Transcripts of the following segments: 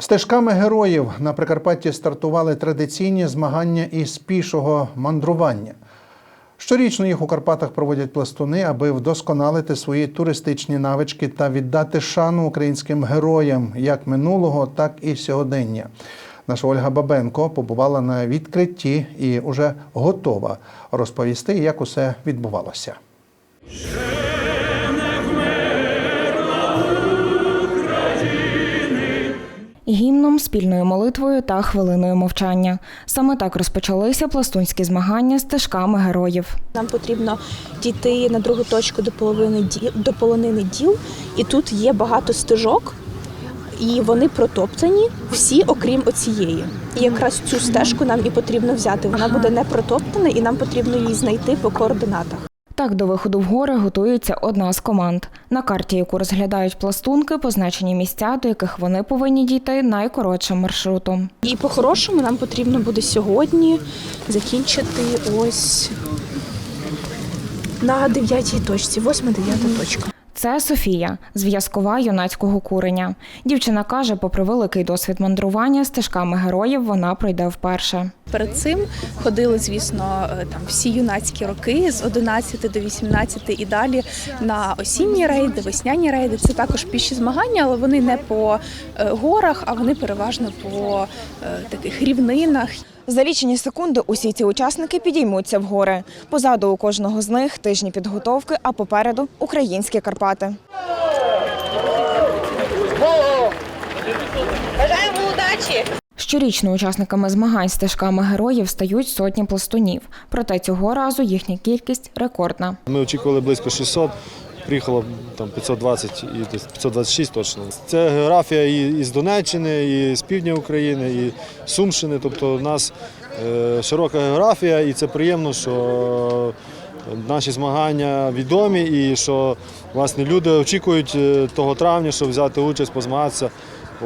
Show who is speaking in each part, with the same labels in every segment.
Speaker 1: Стежками героїв на Прикарпатті стартували традиційні змагання із пішого мандрування. Щорічно їх у Карпатах проводять пластуни, аби вдосконалити свої туристичні навички та віддати шану українським героям як минулого, так і сьогодення. Наша Ольга Бабенко побувала на відкритті і уже готова розповісти, як усе відбувалося.
Speaker 2: Гімном, спільною молитвою та хвилиною мовчання. Саме так розпочалися пластунські змагання стежками героїв.
Speaker 3: Нам потрібно дійти на другу точку до половини ді- до полонини діл, і тут є багато стежок, і вони протоптані всі, окрім оцієї. І якраз цю стежку нам і потрібно взяти. Вона буде не протоптана, і нам потрібно її знайти по координатах.
Speaker 2: Так до виходу в гори готується одна з команд. На карті, яку розглядають пластунки, позначені місця, до яких вони повинні дійти найкоротшим маршрутом.
Speaker 3: І по-хорошому нам потрібно буде сьогодні закінчити ось на дев'ятій точці, восьма-дев'ята точка.
Speaker 2: Це Софія, зв'язкова юнацького куреня. Дівчина каже, попри великий досвід мандрування стежками героїв, вона пройде вперше.
Speaker 3: Перед цим ходили, звісно, е, там всі юнацькі роки з 11 до 18 і далі на осінні рейди, весняні рейди. Це також піші змагання, але вони не по е, горах, а вони переважно по е, таких рівнинах.
Speaker 2: За лічені секунди усі ці учасники підіймуться в гори. Позаду у кожного з них тижні підготовки, а попереду українські Карпати. Щорічно учасниками змагань стежками героїв стають сотні пластунів. Проте цього разу їхня кількість рекордна.
Speaker 4: Ми очікували близько 600, приїхало там 520 і десь 526 точно. Це географія і з Донеччини, і з півдня України, і Сумщини. Тобто у нас е, широка географія, і це приємно, що наші змагання відомі і що власне люди очікують е, того травня, щоб взяти участь, позмагатися.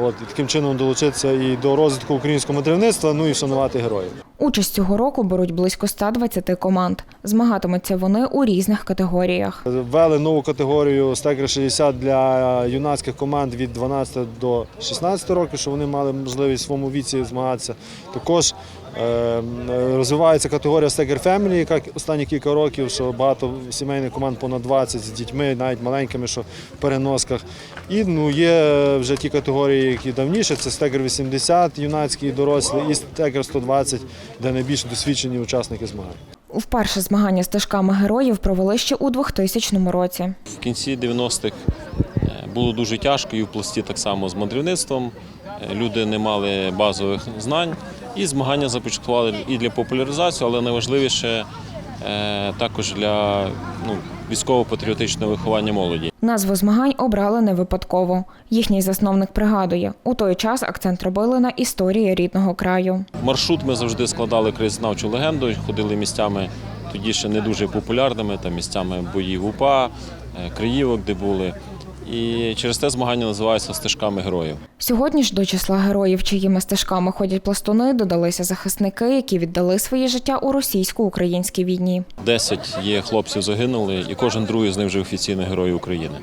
Speaker 4: От, і таким чином долучитися і до розвитку українського матеріальництва, ну і вшанувати героїв.
Speaker 2: Участь цього року беруть близько 120 команд. Змагатимуться вони у різних категоріях.
Speaker 4: Ввели нову категорію стекер 60 для юнацьких команд від 12 до 16 років, щоб вони мали можливість в своєму віці змагатися. Також е, розвивається категорія стекер Family, яка останні кілька років, що багато сімейних команд понад 20 з дітьми, навіть маленькими, що в переносках. І ну, є вже ті категорії, які давніше, це стекер 80, юнацький і дорослий, і стекер 120, де найбільш досвідчені учасники змагань.
Speaker 2: Вперше змагання стежками героїв провели ще у 2000 році.
Speaker 5: В кінці 90-х е, було дуже тяжко і в пласті так само з мандрівництвом. Е, Люди не мали базових знань і змагання започаткували і для популяризації, але найважливіше е, також для ну, військово-патріотичного виховання молоді.
Speaker 2: Назву змагань обрали не випадково. Їхній засновник пригадує, у той час акцент робили на історії рідного краю.
Speaker 5: Маршрут ми завжди складали краєзнавчу легенду, ходили місцями тоді ще не дуже популярними, там місцями боїв УПА, е, Криївок, де були. І через те змагання називаються стежками героїв.
Speaker 2: Сьогодні ж до числа героїв, чиїми стежками ходять пластуни, додалися захисники, які віддали своє життя у російсько-українській війні.
Speaker 5: Десять є хлопців загинули, і кожен другий з них вже офіційний герой України.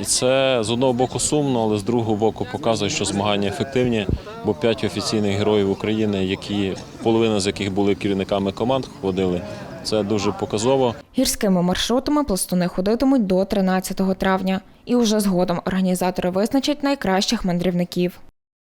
Speaker 5: І це з одного боку сумно, але з другого боку показує, що змагання ефективні, бо п'ять офіційних героїв України, які половина з яких були керівниками команд, ходили. Це дуже показово.
Speaker 2: Гірськими маршрутами пластуни ходитимуть до 13 травня. І уже згодом організатори визначать найкращих мандрівників.